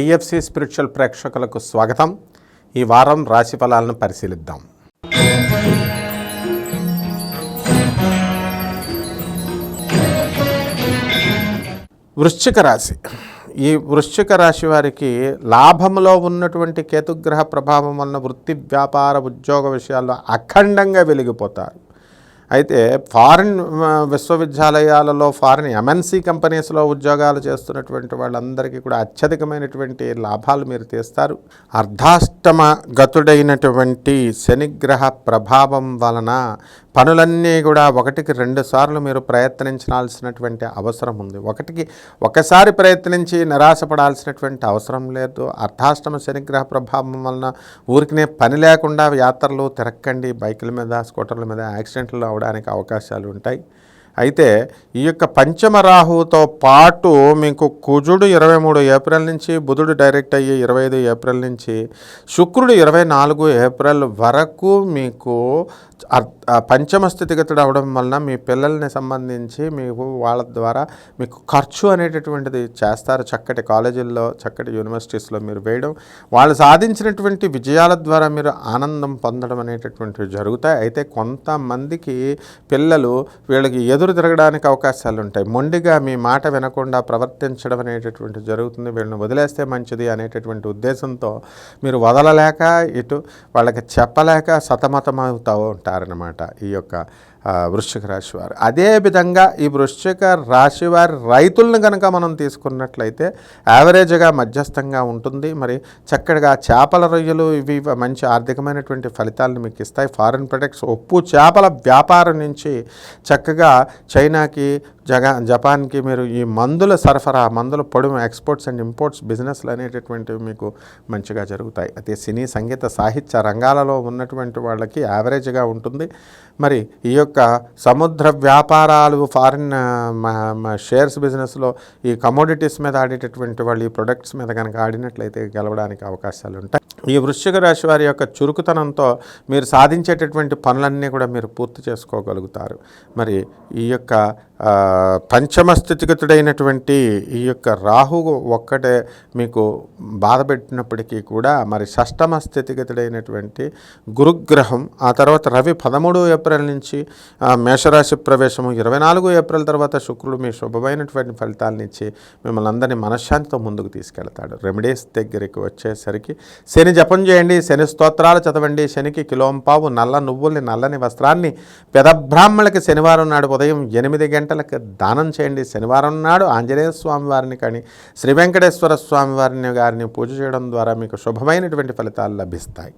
TFC spiritual ప్రేక్షకులకు స్వాగతం. ఈ వారం రాశి ఫలాలను పరిశీలిద్దాం. వృశ్చిక రాశి. ఈ వృశ్చిక రాశి వారికి లాభంలో ఉన్నటువంటి కేతుగ్రహ ప్రభావం వలన వృత్తి వ్యాపార ఉద్యోగ విషయాల్లో అఖండంగా వెలిగిపోతారు. అయితే ఫారిన్ విశ్వవిద్యాలయాలలో ఫారిన్ ఎంఎన్సీ కంపెనీస్లో ఉద్యోగాలు చేస్తున్నటువంటి వాళ్ళందరికీ కూడా అత్యధికమైనటువంటి లాభాలు మీరు తీస్తారు. అర్ధాష్టమ గతుడైనటువంటి శనిగ్రహ ప్రభావం వలన పనులన్నీ కూడా ఒకటికి రెండు సార్లు మీరు ప్రయత్నించాల్సినటువంటి అవసరం ఉంది. ఒకటికి ఒకసారి ప్రయత్నించి నిరాశపడాల్సినటువంటి అవసరం లేదు. అర్ధాష్టమ శనిగ్రహ ప్రభావం వలన ఊరికినే పని లేకుండా యాత్రలు తిరక్కండి. బైకుల మీద స్కూటర్ల మీద యాక్సిడెంట్లు అవడానికి అవకాశాలు ఉంటాయి. అయితే ఈ యొక్క పంచమరాహువుతో పాటు మీకు కుజుడు ఇరవై మూడు ఏప్రిల్ నుంచి బుధుడు డైరెక్ట్ అయ్యి ఇరవై ఐదు ఏప్రిల్ నుంచి శుక్రుడు ఇరవై నాలుగు ఏప్రిల్ వరకు మీకు పంచమ స్థితిగతుడు అవడం వలన మీ పిల్లల్ని సంబంధించి మీకు వాళ్ళ ద్వారా మీకు ఖర్చు అనేటటువంటిది చేస్తారు. చక్కటి కాలేజీల్లో చక్కటి యూనివర్సిటీస్లో మీరు వేయడం వాళ్ళు సాధించినటువంటి విజయాల ద్వారా మీరు ఆనందం పొందడం అనేటటువంటివి జరుగుతాయి. అయితే కొంతమందికి పిల్లలు వీళ్ళకి ఏదో ఎదురు తిరగడానికి అవకాశాలు ఉంటాయి మొండిగా మీ మాట వినకుండా ప్రవర్తించడం అనేటటువంటి జరుగుతుంది. వీళ్ళని వదిలేస్తే మంచిది అనేటటువంటి ఉద్దేశంతో మీరు వదలలేక ఇటు వాళ్ళకి చెప్పలేక సతమతమవుతూ ఉంటారనమాట ఈ యొక్క వృశ్చిక రాశి వారు. అదేవిధంగా ఈ వృశ్చిక రాశి వారి రైతులను కనుక మనం తీసుకున్నట్లయితే యావరేజ్గా మధ్యస్థంగా ఉంటుంది. మరి చక్కగా చేపల రొయ్యలు ఇవి మంచి ఆర్థికమైనటువంటి ఫలితాలను మీకు ఇస్తాయి. ఫారిన్ ప్రొడక్ట్స్ ఉప్పు చేపల వ్యాపారం నుంచి చక్కగా చైనాకి జగా జపాన్కి మీరు ఈ మందుల సరఫరా మందుల పొడుము ఎక్స్పోర్ట్స్ అండ్ ఇంపోర్ట్స్ బిజినెస్లు అనేటటువంటివి మీకు మంచిగా జరుగుతాయి. అయితే సినీ సంగీత సాహిత్య రంగాలలో ఉన్నటువంటి వాళ్ళకి యావరేజ్గా ఉంటుంది. మరి ఈ యొక్క సముద్ర వ్యాపారాలు ఫారిన్ మ- షేర్స్ బిజినెస్లో ఈ కమోడిటీస్ మీద ఆడేటటువంటి వాళ్ళు ఈ ప్రొడక్ట్స్ మీద కనుక ఆడినట్లయితే గెలవడానికి అవకాశాలు ఉంటాయి. ఈ వృశ్చిక రాశి వారి యొక్క చురుకుతనంతో మీరు సాధించేటటువంటి పనులన్నీ కూడా మీరు పూర్తి చేసుకోగలుగుతారు. మరి ఈ యొక్క పంచమ స్థితిగతుడైనటువంటి ఈ యొక్క రాహు ఒక్కటే మీకు బాధ పెట్టినప్పటికీ కూడా మరి షష్టమ స్థితిగతుడైనటువంటి గురుగ్రహం ఆ తర్వాత రవి పదమూడు ఏప్రిల్ నుంచి మేషరాశి ప్రవేశము ఇరవై నాలుగు ఏప్రిల్ తర్వాత శుక్రుడు మీ శుభమైనటువంటి ఫలితాలను ఇచ్చి మిమ్మల్ని అందరినీ మనశ్శాంతితో ముందుకు తీసుకెళ్తాడు. రెమెడీస్ దగ్గరికి వచ్చేసరికి శని జపం చేయండి శని స్తోత్రాలు చదవండి శనికి కిలోంపావు నల్ల నువ్వుల్ని నల్లని వస్త్రాన్ని పెదబ్రాహ్మణులకి శనివారం నాడు ఉదయం ఎనిమిది గంటల గంటలకు దానం చేయండి. శనివారం నాడు ఆంజనేయ స్వామి వారిని కానీ శ్రీ వెంకటేశ్వర స్వామి వారిని గారిని పూజ చేయడం ద్వారా మీకు శుభమైనటువంటి ఫలితాలు లభిస్తాయి.